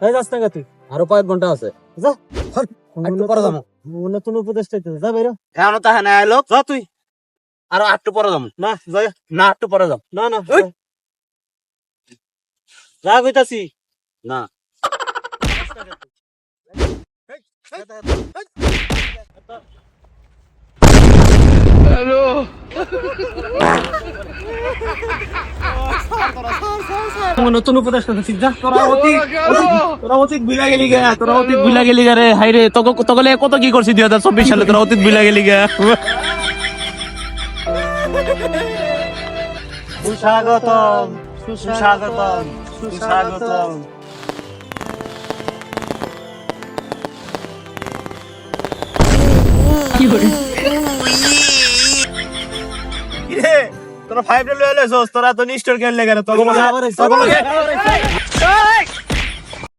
যাস না তুই আরও কয়েক ঘণ্টা আছে যা একটু পরে যাব নতুন উপদেশ যা বাইরে এখন তাহা না এলো যা তুই আরও একটু পরে যাব না যাই না একটু পরে যাব না না। যা কইতাছি না নতুন উপদেশ চাইতে যা তোরা অতীত তোরা অতীত ভুলা গেলি গা তোরা অতীত ভুলা গেলি গা রে। হাই রে তোকে তোকে কত কি করছি দুই হাজার চব্বিশ সালে? তোরা অতীত ভুলা গেলি গা। সুস্বাগতম সুস্বাগতম সুস্বাগতম। কিরে? তোরা ফাইভ লয়ে লইছস তোরা তো নিষ্ঠুর খেললে গেলে তখন